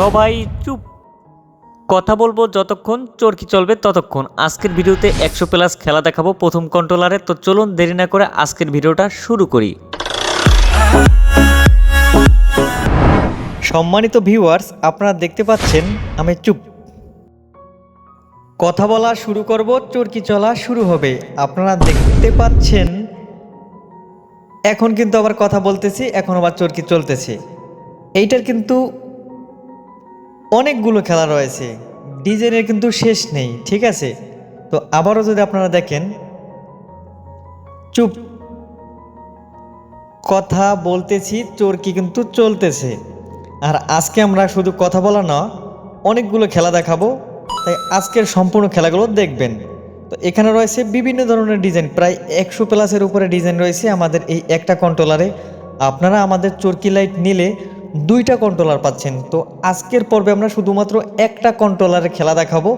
সবাই চুপ। কথা বলব যতক্ষণ চরকি চলবে ততক্ষণ। আজকের ভিডিওতে একশো প্লাস খেলা দেখাবো প্রথম কন্ট্রোলারে তো চলুন দেরি না করে আজকের ভিডিওটা শুরু করি। সম্মানিত ভিউয়ার্স আপনারা দেখতে পাচ্ছেন, আমি চুপ। কথা বলা শুরু করব চরকি চলা শুরু হবে। আপনারা দেখতে পাচ্ছেন, এখন কিন্তু আবার কথা বলতেছি, এখন আবার চরকি চলতেছে। এইটার কিন্তু অনেকগুলো খেলা রয়েছে। ডিজাইনের কিন্তু শেষ নেই, ঠিক আছে? তো আবারও যদি আপনারা দেখেন, চুপ। কথা বলতেছি, চোরকি কিন্তু চলতেছে। আর আজকে আমরা শুধু কথা বলা না, অনেকগুলো খেলা দেখাবো। তাই আজকের সম্পূর্ণ খেলাগুলো দেখবেন। তো এখানে রয়েছে বিভিন্ন ধরনের ডিজাইন, প্রায় একশো প্লাসের উপরে ডিজাইন রয়েছে আমাদের এই একটা কন্ট্রোলারে আপনারা আমাদের চরকি লাইট নিলে দুইটা কন্ট্রোলার পাচ্ছেন। তো আজকের পর্বে আমরা শুধুমাত্র একটা কন্ট্রোলারের খেলা দেখাবো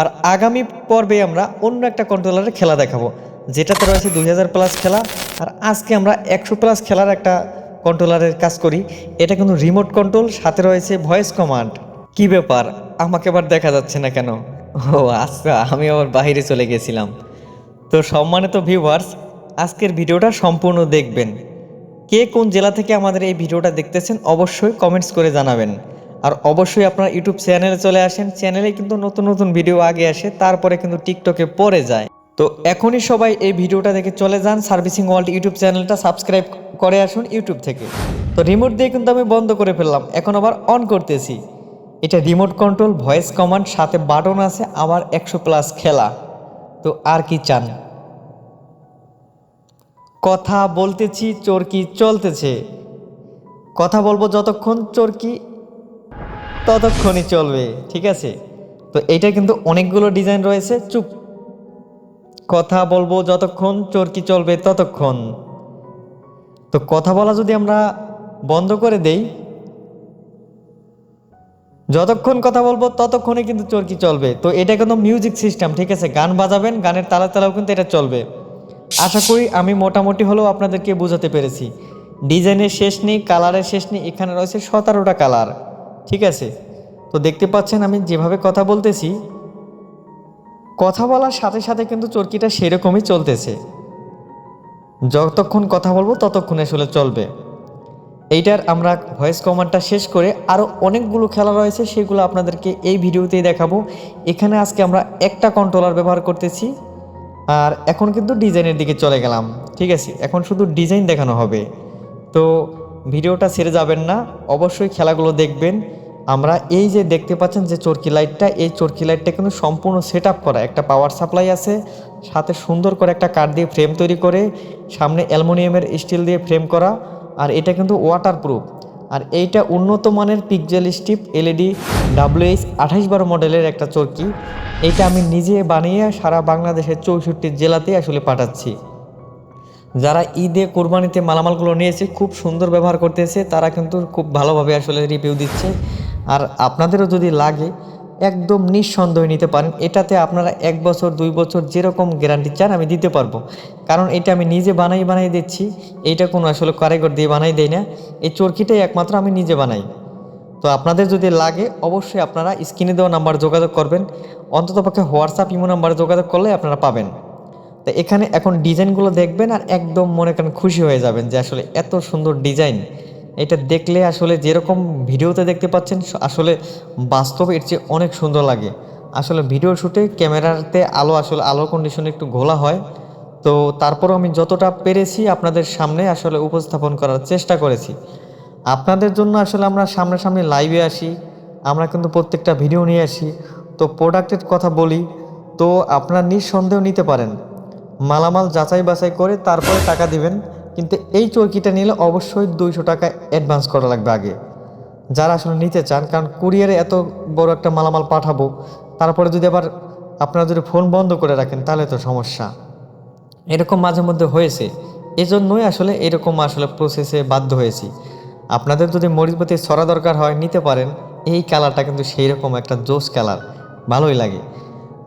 আর আগামী পর্বে আমরা অন্য একটা কন্ট্রোলারের খেলা দেখাবো, যেটাতে রয়েছে দুই হাজার প্লাস খেলা। আর আজকে আমরা একশো প্লাস খেলার একটা কন্ট্রোলারের কাজ করি। এটা কিন্তু রিমোট কন্ট্রোল সাথে রয়েছে ভয়েস কমান্ড কি ব্যাপার? আমাকে আবার দেখা যাচ্ছে না কেন? ও আচ্ছা আমি আবার বাইরে চলে গেছিলাম। তো সম্মানিত ভিউয়ার্স আজকের ভিডিওটা সম্পূর্ণ দেখবেন। কে কোন জেলা থেকে আমাদের এই ভিডিওটা দেখতেছেন অবশ্যই কমেন্টস করে জানাবেন। আর অবশ্যই আপনার ইউটিউব চ্যানেলে চলে আসেন। চ্যানেলে কিন্তু নতুন নতুন ভিডিও আগে আসে, তারপরে কিন্তু টিকটকে পরে যায়। তো এখনই সবাই এই ভিডিওটা দেখে চলে যান। সার্ভিসিং ওয়ার্ল্ড ইউটিউব চ্যানেলটা সাবস্ক্রাইব করে আসুন ইউটিউব থেকে। তো রিমোট দিয়ে কিন্তু আমি বন্ধ করে ফেললাম। এখন আবার অন করতেছি। এটা রিমোট কন্ট্রোল ভয়েস কমান্ড সাথে বাটন আছে, আবার একশো প্লাস খেলা। তো আর কি চান? কথা বলতেছি, চরকি চলতেছে। কথা বলব যতক্ষণ চরকি ততক্ষণই চলবে, ঠিক আছে? তো এটা কিন্তু অনেকগুলো ডিজাইন রয়েছে, চুপ। কথা বলব যতক্ষণ চরকি চলবে ততক্ষণ। তো কথা বলা যদি আমরা বন্ধ করে দেই, যতক্ষণ কথা বলব ততক্ষণই কিন্তু চরকি চলবে। তো এটা কিন্তু মিউজিক সিস্টেম ঠিক আছে? গান বাজাবেন, গানের তালা তালাও কিন্তু এটা চলবে। আশা করি আমি মোটামুটি হলেও আপনাদেরকে বোঝাতে পেরেছি। ডিজাইনের শেষ নেই, কালারের শেষ নেই, এখানে রয়েছে সতেরোটা কালার, ঠিক আছে? তো দেখতে পাচ্ছেন আমি যেভাবে কথা বলতেছি, কথা বলার সাথে সাথে কিন্তু চরকিটা সেরকমই চলতেছে। যতক্ষণ কথা বলব ততক্ষণ আসলে চলবে। এইটার আমরা ভয়েস কমান্ডটা শেষ করে আরও অনেকগুলো খেলা রয়েছে, সেগুলো আপনাদেরকে এই ভিডিওতেই দেখাবো। এখানে আজকে আমরা একটা কন্ট্রোলার ব্যবহার করতেছি। আর এখন কিন্তু ডিজাইনের দিকে চলে গেলাম, ঠিক আছে? এখন শুধু ডিজাইন দেখানো হবে। তো ভিডিওটা ছেড়ে যাবেন না, অবশ্যই খেলাগুলো দেখবেন। আমরা এই যে দেখতে পাচ্ছেন যে চরকি লাইটটা, এই চরকি লাইটটা কিন্তু সম্পূর্ণ সেট করা। একটা পাওয়ার সাপ্লাই আছে, সাথে সুন্দর করে একটা কাঠ দিয়ে ফ্রেম তৈরি করে, সামনে অ্যালুমিনিয়ামের স্টিল দিয়ে ফ্রেম করা, আর এটা কিন্তু ওয়াটার প্রুফ আর এইটা উন্নত মানের পিকজেল স্টিপ এলইডি ডাব্লিউএইচ আঠাশ বারো মডেলের একটা চৌকি এটা আমি নিজে বানিয়ে সারা বাংলাদেশের চৌষট্টি জেলাতেই আসলে পাঠাচ্ছি। যারা ঈদে কোরবানিতে মালামালগুলো নিয়েছে, খুব সুন্দর ব্যবহার করতেছে, তারা কিন্তু খুব ভালোভাবে আসলে রিভিউ দিচ্ছে। আর আপনাদেরও যদি লাগে একদম নিঃসন্দেহে নিতে পারেন। এটাতে আপনারা এক বছর, দুই বছর যেরকম গ্যারান্টি চান আমি দিতে পারব। কারণ এটা আমি নিজে বানাই বানাই দিচ্ছি। এইটা কোনো আসলে কারিগর দিয়ে বানাই দেই না। এই চরকিটাই একমাত্র আমি নিজে বানাই। তো আপনাদের যদি লাগে, অবশ্যই আপনারা স্ক্রিনে দেওয়া নাম্বার যোগাযোগ করবেন। অন্ততপক্ষে হোয়াটসঅ্যাপ, ইমো নাম্বারে যোগাযোগ করলে আপনারা পাবেন। তো এখানে এখন ডিজাইনগুলো দেখবেন আর একদম মনে করেন খুশি হয়ে যাবেন যে আসলে এত সুন্দর ডিজাইন। এটা দেখলে আসলে যেরকম ভিডিওতে দেখতে পাচ্ছেন আসলে বাস্তবে এর চেয়ে অনেক সুন্দর লাগে। আসলে ভিডিও শ্যুটে ক্যামেরাতে আলো, আসলে আলো কন্ডিশন একটু ঘোলা হয়। তো তারপরও আমি যতটা পেরেছি আপনাদের সামনে আসলে উপস্থাপন করার চেষ্টা করেছি। আপনাদের জন্য আসলে আমরা সামনাসামনি লাইভে আসি, আমরা কিন্তু প্রত্যেকটা ভিডিও নিয়ে আসি। তো প্রোডাক্টের কথা বলি, তো আপনারা নিঃসন্দেহ নিতে পারেন। মালামাল যাচাই বাছাই করে তারপরে টাকা দিবেন। কিন্তু এই চৌকিটা নিলে অবশ্যই দুইশো টাকা অ্যাডভান্স করা লাগবে আগে। যারা আসলে নিতে চান, কারণ কুরিয়ারে এত বড় একটা মালামাল পাঠাবো, তারপরে যদি আবার আপনারা যদি ফোন বন্ধ করে রাখেন, তাহলে তো সমস্যা। এরকম মাঝে মধ্যে হয়েছে। এজন্যই আসলে এরকম আসলে প্রসেসে বাধ্য হয়েছি। আপনাদের যদি মরিচবতি ছড়া দরকার হয়, নিতে পারেন। এই কালারটা কিন্তু সেই রকম একটা জোস কালার ভালোই লাগে।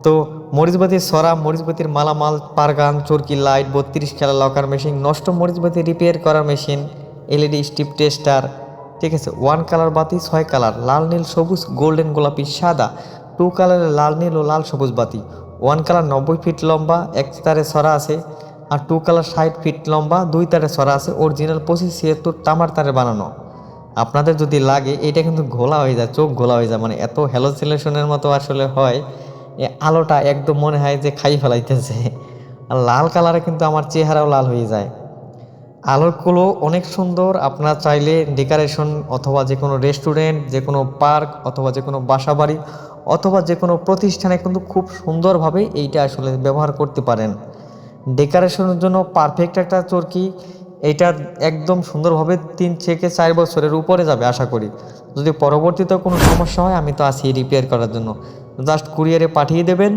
তো মরিচবাতির সরা, মরিচবাতির মালামাল, পারগান, চরকি, লাইট, বত্রিশ খেলা লকার মেশিন, নষ্ট মরিচবাতি রিপেয়ার করার মেশিন, এলইডি, স্টিপ টেস্টার, ঠিক আছে ওয়ান কালার বাতি, ছয় কালার লাল, নীল, সবুজ গোল্ডেন গোলাপি, সাদা টু কালারের লাল, নীল ও লাল, সবুজ বাতি ওয়ান কালার নব্বই ফিট লম্বা, এক তারে সরা আছে, আর টু কালার ষাট ফিট লম্বা, দুই তারে সরা আছে অরিজিনাল পঁচিশ, ছিয়াত্তর তামার তারে বানানো। আপনাদের যদি লাগে, এটা কিন্তু ঘোলা হয়ে যায়, চোখ ঘোলা হয়ে যায় মানে এত হ্যালোসিলেশনের মতো আসলে হয় এ আলোটা একদম মনে হয় যে খাই ফেলাইতেছে। আর লাল কালারে কিন্তু আমার চেহারাও লাল হয়ে যায়। আলোরগুলো অনেক সুন্দর, আপনারা চাইলে ডেকোরেশন অথবা যে কোনো রেস্টুরেন্ট যে কোনো পার্ক অথবা যে কোনো বাসা বাড়ি অথবা যে কোনো প্রতিষ্ঠানে কিন্তু খুব সুন্দরভাবে এইটা আসলে ব্যবহার করতে পারেন। ডেকোরেশনের জন্য পারফেক্ট একটা চরকি এইটা একদম সুন্দরভাবে তিন থেকে চার বছরের উপরে যাবে, আশা করি। যদি পরবর্তীতে কোনো সমস্যা হয়, আমি তো আসি রিপেয়ার করার জন্য। জাস্ট কুরিয়ারে পাঠিয়ে দেবেন,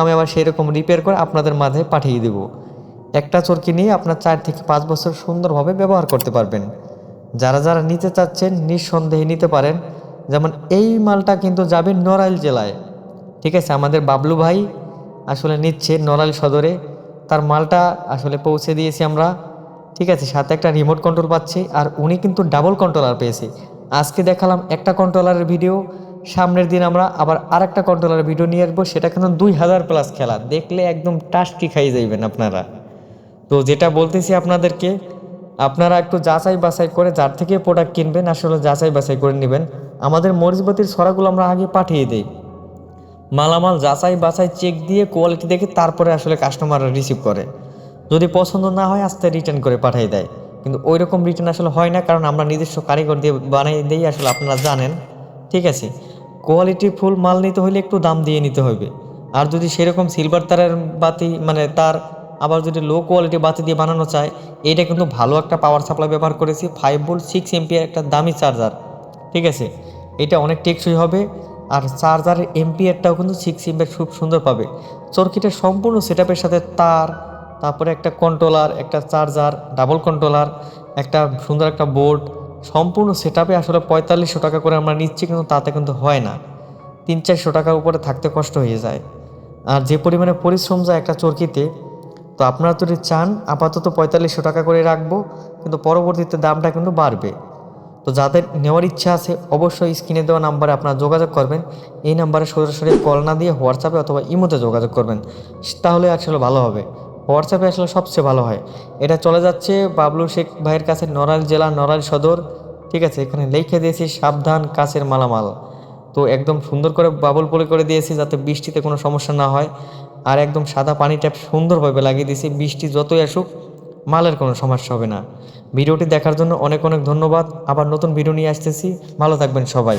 আমি আবার সেই রকম রিপেয়ার করে আপনাদের মাঝে পাঠিয়ে দেবো। একটা চরকি নিয়ে আপনার চার থেকে পাঁচ বছর সুন্দরভাবে ব্যবহার করতে পারবেন। যারা যারা নিতে চাচ্ছেন, নিঃসন্দেহে নিতে পারেন। যেমন এই মালটা কিন্তু যাবে নড়াইল জেলায়। ঠিক আছে, আমাদের বাবলু ভাই আসলে নিচ্ছে নড়াইল সদরে। তার মালটা আসলে পৌঁছে দিয়েছি আমরা। ঠিক আছে, সাথে একটা রিমোট কন্ট্রোল পাচ্ছে আর উনি কিন্তু ডাবল কন্ট্রোলার পেয়েছে। আজকে দেখালাম একটা কন্ট্রোলারের ভিডিও সামনের দিন আমরা আবার আরেকটা কন্ট্রোলারের ভিডিও নিয়ে আসব, সেটা কিন্তু দুই হাজার প্লাস খেলা। দেখলে একদম টাস্কি খাই যাইবেন আপনারা। তো যেটা বলতেছি আপনাদেরকে, আপনারা একটু যাচাই বাছাই করে যার থেকে প্রোডাক্ট কিনবেন, আসলে যাচাই বাছাই করে নেবেন। আমাদের মরিচবাতির ছড়াগুলো আমরা আগে পাঠিয়ে দিই। মালামাল যাচাই বাছাই চেক দিয়ে কোয়ালিটি দেখে তারপরে আসলে কাস্টমাররা রিসিভ করে। যদি পছন্দ না হয়, আস্তে রিটার্ন করে পাঠিয়ে দেয়। কিন্তু ওই রকম রিটার্ন আসলে হয় না, কারণ আমরা নিজস্ব কারিগর দিয়ে বানিয়ে দিই আসলে আপনারা জানেন। ঠিক আছে? কোয়ালিটি ফুল মাল নিতে হলে একটু দাম দিয়ে নিতে হবে আর যদি সেরকম সিলভার তারের বাতি মানে তার আবার যদি লো কোয়ালিটি বাতি দিয়ে বানানো চায় এটা কিন্তু ভালো একটা পাওয়ার সাপ্লাই ব্যবহার করেছি। ফাইভ ভোল্ট সিক্স এমপিয়ার একটা দামি চার্জার ঠিক আছে? এটা অনেক টেকসই হবে। আর চার্জারের এমপিয়ারটাও কিন্তু সিক্স এমপিয়ার খুব সুন্দর পাবে। চরকিটার সম্পূর্ণ সেটআপের সাথে তার তারপরে একটা কন্ট্রোলার একটা চার্জার ডাবল কন্ট্রোলার একটা সুন্দর একটা বোর্ড সম্পূর্ণ সেটআপে আসলে পঁয়তাল্লিশশো টাকা করে আমরা নিচ্ছি কিন্তু তাতে কিন্তু হয় না। তিন চারশো টাকার উপরে থাকতে কষ্ট হয়ে যায়। আর যে পরিমাণে পরিশ্রম যায় একটা চরকিতে, তো আপনারা যদি চান, আপাতত পঁয়তাল্লিশশো টাকা করে রাখব, কিন্তু পরবর্তীতে দামটা কিন্তু বাড়বে। তো যাদের নেওয়ার ইচ্ছা আছে, অবশ্যই স্ক্রিনে দেওয়া নাম্বারে আপনারা যোগাযোগ করবেন। এই নাম্বারে সরাসরি কল না দিয়ে হোয়াটসঅ্যাপে অথবা ইমোতে যোগাযোগ করবেন। তাহলে আসলে ভালো হবে। হোয়াটসঅ্যাপে আসলে সবচেয়ে ভালো হয়। এটা চলে যাচ্ছে বাবলু শেখ ভাইয়ের কাছে নড়াইল জেলা, নড়াইল সদর। ঠিক আছে, এখানে লিখে দিয়েছি, সাবধান কাছের মালামাল। তো একদম সুন্দর করে বাবল পলি করে দিয়েছি যাতে বৃষ্টিতে কোনো সমস্যা না হয়। আর একদম সাদা পানি ট্যাপ সুন্দরভাবে লাগিয়ে দিয়েছি। বৃষ্টি যতই আসুক, মালের কোনো সমস্যা হবে না। ভিডিওটি দেখার জন্য অনেক অনেক ধন্যবাদ। আবার নতুন ভিডিও নিয়ে আসতেছি। ভালো থাকবেন সবাই।